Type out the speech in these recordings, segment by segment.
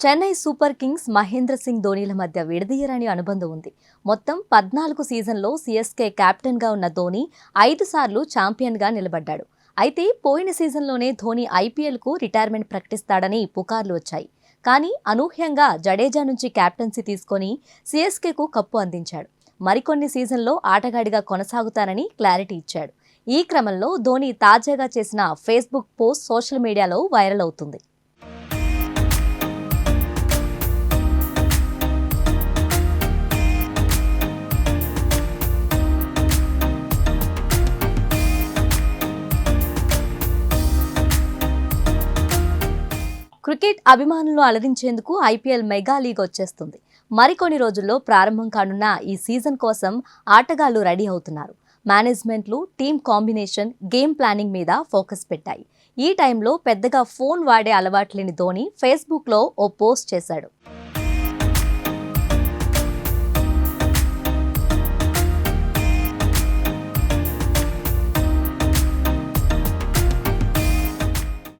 Chennai super kings Mahendra Singh ధోనీల మధ్య విడదీయరని అనుబంధం ఉంది. మొత్తం పద్నాలుగు సీజన్లో సీఎస్కే కెప్టెన్గా ఉన్న ధోని ఐదు సార్లు ఛాంపియన్గా నిలబడ్డాడు. అయితే పోయిన సీజన్లోనే ధోని ఐపీఎల్కు రిటైర్మెంట్ ప్రకటిస్తాడని పుకార్లు వచ్చాయి. కానీ అనూహ్యంగా జడేజా నుంచి కెప్టెన్సీ తీసుకొని సీఎస్కేకు కప్పు అందించాడు. మరికొన్ని సీజన్లో ఆటగాడిగా కొనసాగుతానని క్లారిటీ ఇచ్చాడు. ఈ క్రమంలో ధోని తాజాగా చేసిన Facebook post social media viral అవుతుంది. క్రికెట్ అభిమానులను అలరించేందుకు ఐపీఎల్ మెగా లీగ్ వచ్చేస్తుంది. మరికొన్ని రోజుల్లో ప్రారంభం కానున్న ఈ సీజన్ కోసం ఆటగాళ్ళు రెడీ అవుతున్నారు. మేనేజ్మెంట్లు టీమ్ కాంబినేషన్ గేమ్ ప్లానింగ్ మీద ఫోకస్ పెట్టాయి. ఈ టైంలో పెద్దగా ఫోన్ వాడే అలవాట్లేని ధోని ఫేస్బుక్లో ఓ పోస్ట్ చేశాడు.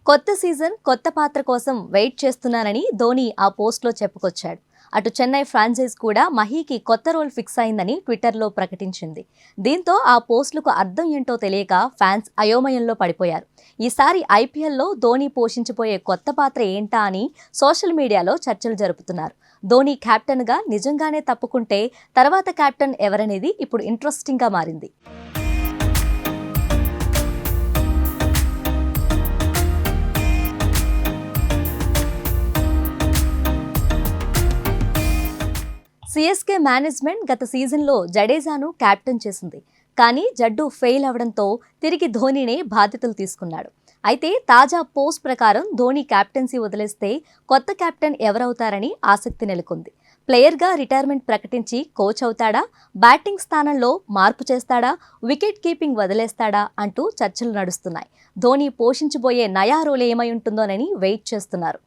కొత్త సీజన్ కొత్త పాత్ర కోసం వెయిట్ చేస్తున్నానని ధోని ఆ పోస్ట్లో చెప్పుకొచ్చాడు. అటు చెన్నై ఫ్రాంచైజ్ కూడా మహీకి కొత్త రోల్ ఫిక్స్ అయిందని ట్విట్టర్లో ప్రకటించింది. దీంతో ఆ పోస్టులకు అర్థం ఏంటో తెలియక ఫ్యాన్స్ అయోమయంలో పడిపోయారు. ఈసారి ఐపీఎల్లో ధోని పోషించబోయే కొత్త పాత్ర ఏంటా అని సోషల్ మీడియాలో చర్చలు జరుపుతున్నారు. ధోని కెప్టెన్గా నిజంగానే తప్పుకుంటే తర్వాత కెప్టెన్ ఎవరనేది ఇప్పుడు ఇంట్రెస్టింగ్గా మారింది. సిఎస్కే మేనేజ్మెంట్ గత సీజన్లో జడేజాను కెప్టెన్ చేసింది. కానీ జడ్డు ఫెయిల్ అవడంతో తిరిగి ధోనీనే బాధ్యతలు తీసుకున్నాడు. అయితే తాజా పోస్ట్ ప్రకారం ధోని కెప్టెన్సీ వదిలేస్తే కొత్త కెప్టెన్ ఎవరవుతారని ఆసక్తి నెలకొంది. ప్లేయర్గా రిటైర్మెంట్ ప్రకటించి కోచ్ అవుతాడా? బ్యాటింగ్ స్థానంలో మార్పు చేస్తాడా? వికెట్ కీపింగ్ వదిలేస్తాడా? అంటూ చర్చలు నడుస్తున్నాయి. ధోని పోషించబోయే నయా రోల్ ఏమై ఉంటుందోనని వెయిట్ చేస్తున్నారు.